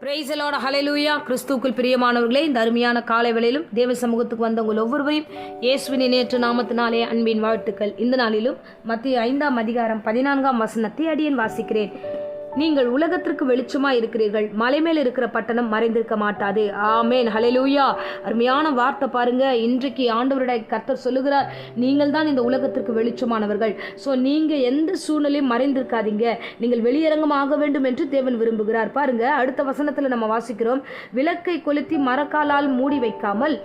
பிரைசலோட hallelujah கிறிஸ்துக்குள் பிரியமானவர்களே இந்த அருமையான காலை வேளையிலும் தேவ சமூகத்துக்கு வந்த உங்கள் ஒவ்வொருவரையும் இயேசுவின் நேற்று நாமத்தினாலே அன்பின் வாழ்த்துக்கள். இந்த நாளிலும் மத்திய ஐந்தாம் அதிகாரம் பதினான்காம் வசனத்தை அடியேன் வாசிக்கிறேன். நீங்கள் உலகத்திற்கு வெளிச்சமா இருக்கிறீர்கள். மலை மேல் இருக்கிற பட்டணம் மறைந்திருக்க மாட்டாது. ஆமேன். ஹலெலூயா அருமையான வார்த்தை பாருங்க. இன்றைக்கு ஆண்டவருடைய கர்த்தர் சொல்லுகிறார் நீங்கள் தான் இந்த உலகத்திற்கு வெளிச்சமானவர்கள். ஸோ நீங்க எந்த சூழ்நிலையும் மறைந்திருக்காதீங்க. நீங்கள் வெளியரங்கமாக வேண்டும் என்று தேவன் விரும்புகிறார். பாருங்க அடுத்த வசனத்துல நம்ம வாசிக்கிறோம். விளக்கை கொளுத்தி மரக்காலால் மூடி வைக்காமல்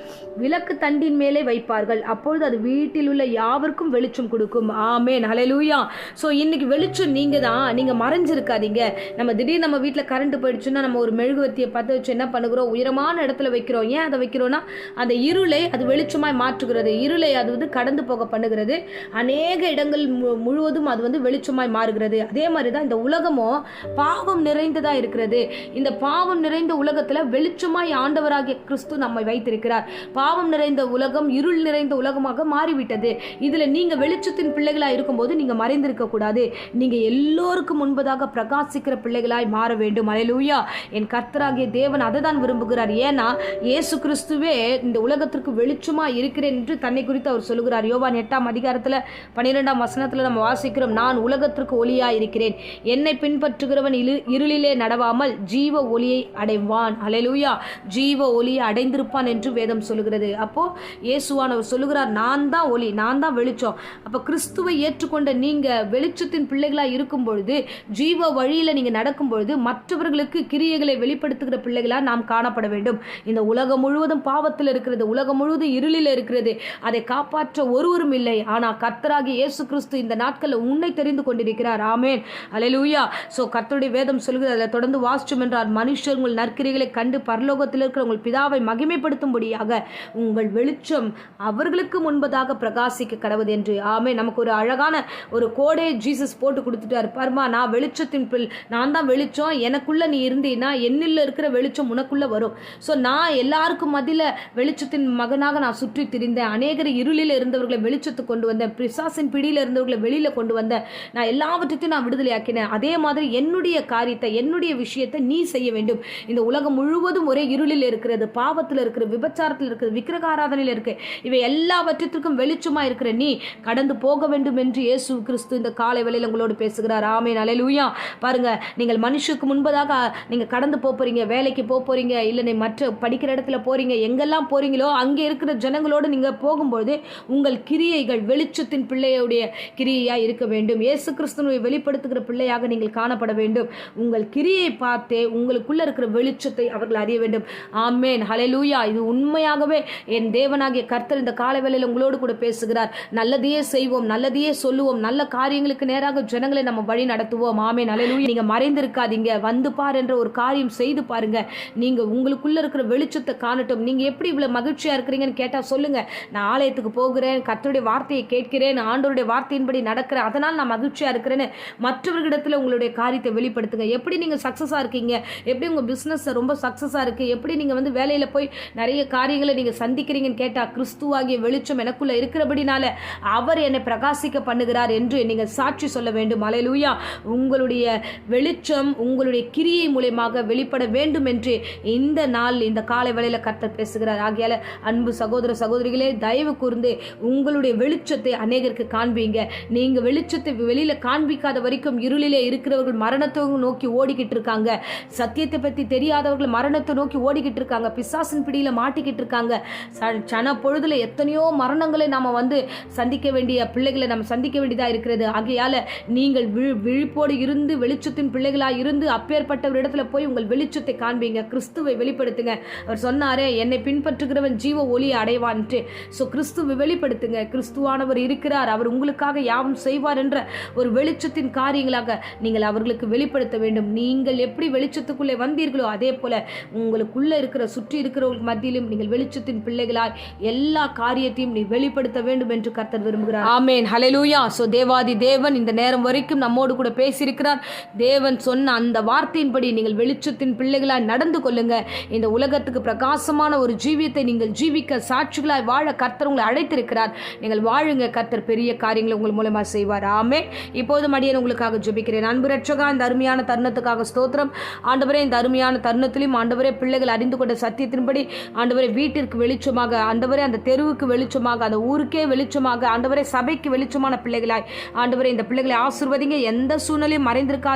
விளக்கு தண்டின் மேலே வைப்பார்கள். அப்பொழுது அது வீட்டில் உள்ள யாவருக்கும் வெளிச்சம் கொடுக்கும். ஆமேன். ஹலெலூயா ஸோ இன்னைக்கு வெளிச்சம் நீங்க தான் நீங்க மறைஞ்சிருக்காதீங்க. நம்ம திடீர்னு நம்ம வீட்டில் கரண்ட் போயிடுச்சுன்னா நம்ம ஒரு மெழுகுவர்த்தியை பற்ற வச்சு என்ன பண்ணுகிறோம்? உயரமான இடத்துல வைக்கிறோம். ஏன் அதை வைக்கிறோம்னா அந்த இருளை அது வெளிச்சமாய் மாற்றுகிறது. இருளை அது வந்து கடந்து போக பண்ணுகிறது. அநேக இடங்கள் மு- முழுவதும் அது வந்து வெளிச்சமாய் மாறுகிறது. அதே மாதிரி தான் இந்த உலகமும் பாவம் நிறைந்ததாக இருக்கிறது. இந்த பாவம் நிறைந்த உலகத்தில் வெளிச்சமாய் ஆண்டவராகிய கிறிஸ்து நம்மை வைத்திருக்கிறார். பாவம் நிறைந்த உலகம் இருள் நிறைந்த உலகமாக மாறிவிட்டது. இதில் நீங்கள் வெளிச்சத்தின் பிள்ளைகளாக இருக்கும்போது நீங்கள் மறைந்திருக்கக்கூடாது நீங்கள் எல்லோருக்கும் முன்பதாக பிரகாசிக்கிற பிள்ளைகளாய் மாற வேண்டும். அலையலூயா. என் கர்த்தராகிய தேவன் அதை தான் விரும்புகிறார். ஏன்னா இயேசு கிறிஸ்துவே இந்த உலகத்திற்கு வெளிச்சமா இருக்கிறேன் என்று தன்னை குறித்து அவர் சொல்லுகிறார். யோவான் எட்டாம் அதிகாரத்துல பன்னிரெண்டாம் வசனத்துல நம்ம வாசிக்கிறோம் நான் உலகத்திற்கு ஒளியா இருக்கிறேன். என்னை பின்பற்றுகிறவன் இரு இருளிலே நடவாமல் ஜீவ ஒளியை அடைவான். அலையலூயா. ஜீவ ஒளியை அடைந்திருப்பான் என்று வேதம் சொல்லுகிறது. அப்போ இயேசுவானவர் சொல்லுகிறார் நான் தான் ஒளி நான் தான் வெளிச்சம். அப்போ கிறிஸ்துவை ஏற்றுக்கொண்ட நீங்க வெளிச்சத்தின் பிள்ளைகளா இருக்கும் பொழுது ஜீவ வழி வழியில் நீங்கள் நடக்கும்பொழுது மற்றவர்களுக்கு கிரியைகளை வெளிப்படுத்துகிற பிள்ளைகளாக நாம் காணப்பட வேண்டும். இந்த உலகம் முழுவதும் பாவத்தில் இருக்கிறது உலகம் முழுவதும் இருளில் இருக்கிறது. அதை காப்பாற்ற ஒருவரும் இல்லை. ஆனால் கர்த்தராகி இயேசு கிறிஸ்து இந்த நாட்களில் உன்னை தெரிந்து கொண்டிருக்கிறார். ஆமேன். அலையலூயா ஸோ கர்த்தருடைய வேதம் சொல்கிறது அதில் தொடர்ந்து வாசிச்சோம் என்றால் மனுஷர் உங்கள் நற்கிரிகளை கண்டு பரலோகத்தில் இருக்கிற உங்கள் பிதாவை மகிமைப்படுத்தும்படியாக உங்கள் வெளிச்சம் அவர்களுக்கு முன்பதாக பிரகாசிக்க கடவுது என்று. ஆமே நமக்கு ஒரு அழகான ஒரு கோடே ஜீசஸ் போட்டு கொடுத்துட்டார். பர்மா நான் வெளிச்சத்தின் பில் நான் தான் வெளிச்சம் எனக்குள்ள நீ இருந்தீன்னா என்னில் இருக்கிற வெளிச்சம் உனக்குள்ள வரும். ஸோ நான் எல்லாருக்கும் மதியில் வெளிச்சத்தின் மகனாக நான் சுற்றி திரிந்தேன். அநேகர் இருளில் இருந்தவர்களை வெளிச்சத்துக்கு கொண்டு வந்தேன். பிசாசின் பிடியில் இருந்தவர்களை வெளியில கொண்டு வந்தேன். நான் எல்லாவற்றையும் நான் விடுதலையாக்கினேன். அதே மாதிரி என்னுடைய காரியத்தை என்னுடைய விஷயத்தை நீ செய்ய வேண்டும். இந்த உலகம் முழுவதும் ஒரே இருளில் இருக்கிறது பாவத்தில் இருக்கிற விபச்சாரத்தில் இருக்கிறது விக்கிரகாராதனையில் இருக்கு. இவை எல்லாவற்றிற்கும் வெளிச்சமா இருக்கிற நீ கடந்து போக வேண்டும் என்று இயேசு கிறிஸ்து இந்த காலை வேளையில் உங்களோடு பேசுகிறார். ஆமே அலையலூயா பாருங்க நீங்கள் மனுஷுக்கு முன்பதாக நீங்க கடந்து போக போறீங்க வேலைக்கு போக போறீங்க இல்லை நீ மற்ற படிக்கிற இடத்துல போறீங்க எங்கெல்லாம் போறீங்களோ அங்கே இருக்கிற ஜனங்களோடு நீங்க போகும்போது உங்கள் கிரியைகள் வெளிச்சத்தின் பிள்ளையுடைய கிரியையா இருக்க வேண்டும். இயேசு கிறிஸ்துவை வெளிப்படுத்துகிற பிள்ளையாக நீங்கள் காணப்பட வேண்டும். உங்கள் கிரியை பார்த்தே உங்களுக்குள்ள இருக்கிற வெளிச்சத்தை அவர்கள் அறிய வேண்டும். ஆமேன். ஹலெலூயா இது உண்மையாகவே என் தேவனாகிய கர்த்தர் இந்த காலவேளையில் உங்களோடு கூட பேசுகிறார். நல்லதையே செய்வோம் நல்லதையே சொல்லுவோம் நல்ல காரியங்களுக்கு நேராக ஜனங்களை நம்ம வழி நடத்துவோம். ஆமேன். காரியம் நீங்க மறைந்திருக்காதீங்க. வந்து பார் என்ற ஒரு காரியம் செய்து பாருங்க. நீங்க உங்களுக்குள்ள இருக்கிற வெளிச்சத்தை காணட்டும். நீங்க எப்படி இவ்வளவு மகிழ்ச்சியா இருக்கிறீங்கன்னு கேட்டா சொல்லுங்க. நான் ஆலயத்துக்கு போகிறேன். கத்தருடைய வார்த்தையை கேட்கிறேன். ஆண்டோருடைய வார்த்தையின்படி நடக்கிறேன். அதனால் நான் மகிழ்ச்சியா இருக்கிறேன்னு மற்றவர்களிடத்துல உங்களுடைய காரியத்தை வெளிப்படுத்துங்க. எப்படி நீங்க சக்சஸா இருக்கீங்க? எப்படி உங்க பிசினஸ் ரொம்ப சக்சஸா இருக்கு? எப்படி நீங்க வந்து வேலையில போய் நிறைய காரியங்களை நீங்க சந்திக்கிறீங்கன்னு கேட்டா கிறிஸ்துவாகிய வெளிச்சம் எனக்குள்ள இருக்கிறபடினால அவர் என்னை பிரகாசிக்க பண்ணுகிறார் என்று நீங்க சாட்சி சொல்ல வேண்டும். அலையலூயா உங்களுடைய வெளிச்சம் உங்களுடைய கிரியை மூலியமாக வெளிப்பட வேண்டும் என்று இந்த நாள் இந்த காலை வேளையில் கர்த்தர் பேசுகிறார். ஆகையால் அன்பு சகோதர சகோதரிகளே தயவு கூர்ந்து உங்களுடைய வெளிச்சத்தை அநேகருக்கு காண்பீங்க. நீங்கள் வெளிச்சத்தை வெளியில் காண்பிக்காத வரைக்கும் இருளிலே இருக்கிறவர்கள் மரணத்தை நோக்கி ஓடிக்கிட்டு இருக்காங்க. சத்தியத்தை பற்றி தெரியாதவர்கள் மரணத்தை நோக்கி ஓடிக்கிட்டு இருக்காங்க. பிசாசின் பிடியில் மாட்டிக்கிட்டு இருக்காங்க. ச- சன பொழுதில் எத்தனையோ மரணங்களை நாம் வந்து சந்திக்க வேண்டிய பிள்ளைகளை நம்ம சந்திக்க வேண்டியதாக இருக்கிறது. ஆகையால் நீங்கள் விழிப்போடு இருந்து வெளி வெளிச்சத்தின் பிள்ளைகளாக இருந்து அப்பேற்பட்ட ஒரு இடத்துல போய் உங்கள் வெளிச்சத்தை காண்பீங்க. கிறிஸ்துவை வெளிப்படுத்துங்க. அவர் சொன்னாரே என்னை பின்பற்றுகிறவன் ஜீவ ஒளியை அடைவான்ட்டு. ஸோ கிறிஸ்துவை வெளிப்படுத்துங்க. கிறிஸ்துவானவர் இருக்கிறார். அவர் உங்களுக்காக யாவும் செய்வார் என்ற ஒரு வெளிச்சத்தின் காரியங்களாக நீங்கள் அவர்களுக்கு வெளிப்படுத்த வேண்டும். நீங்கள் எப்படி வெளிச்சத்துக்குள்ளே வந்தீர்களோ அதே போல உங்களுக்குள்ள இருக்கிற சுற்றி இருக்கிறவங்களுக்கு மத்தியிலும் நீங்கள் வெளிச்சத்தின் பிள்ளைகளாய் எல்லா காரியத்தையும் நீ வெளிப்படுத்த வேண்டும் என்று கர்த்தர் விரும்புகிறார். ஆமேன். ஹலெலூயா ஸோ தேவாதி தேவன் இந்த நேரம் வரைக்கும் நம்மோடு கூட பேசியிருக்கிறார். தேவன் சொன்ன அந்த வார்த்தையின்படி நீங்கள் வெளிச்சத்தின் பிள்ளைகளாய் நடந்து கொள்ளுங்க. இந்த உலகத்துக்கு பிரகாசமான ஒரு ஜீவியத்தை நீங்கள் ஜீவிக்க சாட்சிகளாய் வாழ கர்த்தர் உங்களை அழைத்திருக்கிறார். நீங்கள் வாழுங்க கர்த்தர் பெரிய காரியங்களை உங்கள் மூலமாக செய்வார். ஆமே இப்போது மடியன் உங்களுக்காக ஜெபிக்கிறேன். அன்பு ரட்சகா இந்த அருமையான தருணத்துக்காக ஸ்தோத்திரம். ஆண்டவரே இந்த அருமையான தருணத்திலையும் ஆண்டவரே பிள்ளைகள் அறிந்து கொண்ட சத்தியத்தின்படி ஆண்டவரே வீட்டிற்கு வெளிச்சமாக ஆண்டவரே அந்த தெருவுக்கு வெளிச்சமாக அந்த ஊருக்கே வெளிச்சமாக ஆண்டவரே சபைக்கு வெளிச்சமான பிள்ளைகளாய் ஆண்டவரே இந்த பிள்ளைகளை ஆசிர்வதிங்க. எந்த சூழ்நிலையும்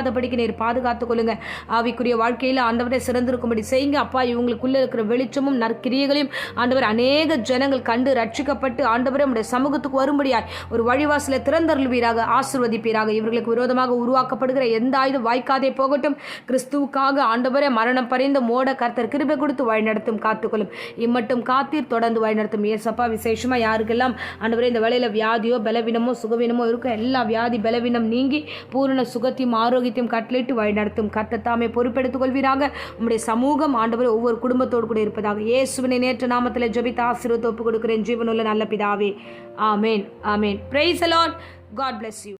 இல்லாதபடிக்கு நீர் பாதுகாத்துக் கொள்ளுங்க. ஆவிக்குரிய வாழ்க்கையில் ஆண்டவரை சிறந்திருக்கும்படி செய்யுங்க. அப்பா இவங்களுக்குள்ள இருக்கிற வெளிச்சமும் நற்கிரியைகளையும் ஆண்டவர் அநேக ஜனங்கள் கண்டு ரட்சிக்கப்பட்டு ஆண்டவரை உடைய சமூகத்துக்கு வரும்படியாய் ஒரு வழிவாசலை திறந்தருள்வீராக ஆசிர்வதிப்பீராக. இவர்களுக்கு விரோதமாக உருவாக்கப்படுகிற எந்த ஆயுதம் வாய்க்காதே போகட்டும். கிறிஸ்துவுக்காக ஆண்டவரை மரணம் பறிந்த மோட கர்த்தர் கிருபை கொடுத்து வழிநடத்தும் காத்துக்கொள்ளும். இம்மட்டும் காத்தீர் தொடர்ந்து வழிநடத்தும் ஏசப்பா விசேஷமா யாருக்கெல்லாம் ஆண்டவரே இந்த வேலையில வியாதியோ பலவீனமோ சுகவீனமோ இருக்கும் எல்லா வியாதி பலவீனம் நீங்கி பூரண சுகத்தையும் ஆரோக்கியத்தையும் கட்டளிட்டு வழிநடத்தும் கர்த்தத்தாமே பொறுப்பெடுத்துக் கொள்வீராக உம்முடைய சமூகம் ஆண்டவர் ஒவ்வொரு குடும்பத்தோடு கூட இருப்பதாக. இயேசுவினை நேற்று நாமத்தில் ஜெபித்து ஆசீர்வாதம் ஒப்புக் கொடுக்கிறேன் ஜீவனுள்ள நல்ல பிதாவே. ஆமேன். ஆமேன். பிரைஸ் அலான் காட் பிளஸ் யூ